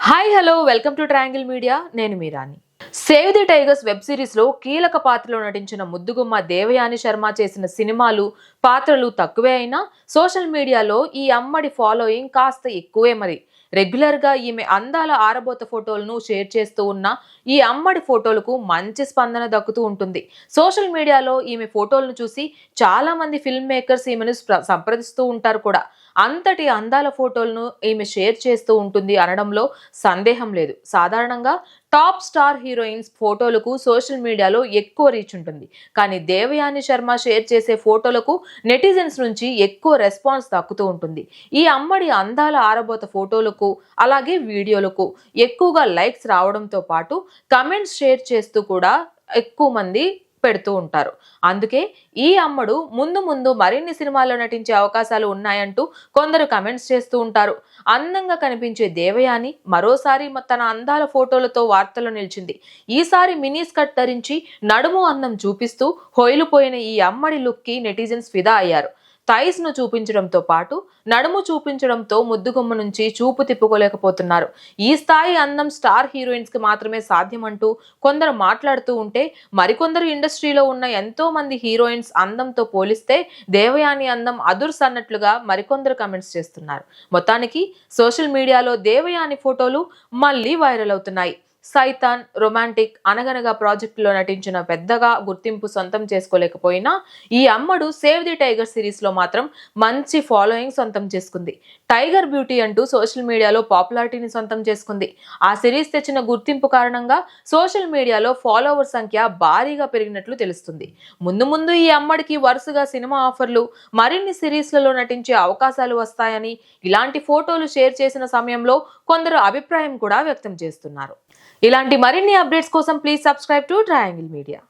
Hi hello welcome to triangle media నేను మీరాని save the tigers web సిరీస్లో కీలక పాత్రలో నటించిన ముద్దుగుమ్మ దేవయాని శర్మ చేసిన సినిమాలు పాత్రలు తక్కువే అయినా సోషల్ మీడియాలో ఈ అమ్మడి ఫాలోయింగ్ కాస్త ఎక్కువే మరి. రెగ్యులర్గా ఈమె అందాల ఆరబోత ఫోటోలను షేర్ చేస్తూ ఉన్న ఈ అమ్మడి ఫోటోలకు మంచి స్పందన దక్కుతూ ఉంటుంది. సోషల్ మీడియాలో ఈమె ఫోటోలను చూసి చాలా మంది ఫిల్మ్ మేకర్స్ ఈమెను సంప్రదిస్తూ ఉంటారు కూడా. అంతటి అందాల ఫోటోలను ఈమె షేర్ చేస్తూ ఉంటుంది అనడంలో సందేహం లేదు. సాధారణంగా టాప్ స్టార్ హీరోయిన్స్ ఫోటోలకు సోషల్ మీడియాలో ఎక్కువ రీచ్ ఉంటుంది. కానీ దేవయాని శర్మ షేర్ చేసే ఫోటోలకు నెటిజన్స్ నుంచి ఎక్కువ రెస్పాన్స్ దక్కుతూ ఉంటుంది. ఈ అమ్మడి అందాల ఆరబోత ఫోటోలకు అలాగే వీడియోలకు ఎక్కువగా లైక్స్ రావడంతో పాటు కమెంట్స్ షేర్ చేస్తూ కూడా ఎక్కువ మంది పెడుతూ ఉంటారు. అందుకే ఈ అమ్మడు ముందు ముందు మరిన్ని సినిమాల్లో నటించే అవకాశాలు ఉన్నాయంటూ కొందరు కమెంట్స్ చేస్తూ ఉంటారు. అందంగా కనిపించే దేవయాని మరోసారి తన అందాల ఫోటోలతో వార్తల్లో నిలిచింది. ఈసారి మినీ స్కర్ట్ ధరించి నడుము అందం చూపిస్తూ హొయిలుపోయిన ఈ అమ్మడి లుక్కి నెటిజన్స్ ఫిదా అయ్యారు. థైస్ను చూపించడంతో పాటు నడుము చూపించడంతో ముద్దుగుమ్మ నుంచి చూపు తిప్పుకోలేకపోతున్నారు. ఈ స్థాయి అందం స్టార్ హీరోయిన్స్కి మాత్రమే సాధ్యమంటూ కొందరు మాట్లాడుతూ ఉంటే మరికొందరు ఇండస్ట్రీలో ఉన్న ఎంతో మంది హీరోయిన్స్ అందంతో పోలిస్తే దేవయాని అందం అదుర్స్ అన్నట్లుగా మరికొందరు కమెంట్స్ చేస్తున్నారు. మొత్తానికి సోషల్ మీడియాలో దేవయాని ఫోటోలు మళ్ళీ వైరల్ అవుతున్నాయి. సైతాన్ రొమాంటిక్ అనగనగా ప్రాజెక్టులో నటించిన పెద్దగా గుర్తింపు సొంతం చేసుకోలేకపోయినా ఈ అమ్మడు సేవ్ ది టైగర్ సిరీస్లో మాత్రం మంచి ఫాలోయింగ్ సొంతం చేసుకుంది. టైగర్ బ్యూటీ అంటూ సోషల్ మీడియాలో పాపులారిటీని సొంతం చేసుకుంది. ఆ సిరీస్ తెచ్చిన గుర్తింపు కారణంగా సోషల్ మీడియాలో ఫాలోవర్ సంఖ్య భారీగా పెరిగినట్లు తెలుస్తుంది. ముందు ముందు ఈ అమ్మడికి వరుసగా సినిమా ఆఫర్లు మరిన్ని సిరీస్లలో నటించే అవకాశాలు వస్తాయని ఇలాంటి ఫోటోలు షేర్ చేసిన సమయంలో కొందరు అభిప్రాయం కూడా వ్యక్తం చేస్తున్నారు. ఇలాంటి మరిన్ని అప్డేట్స్ కోసం please subscribe to triangle media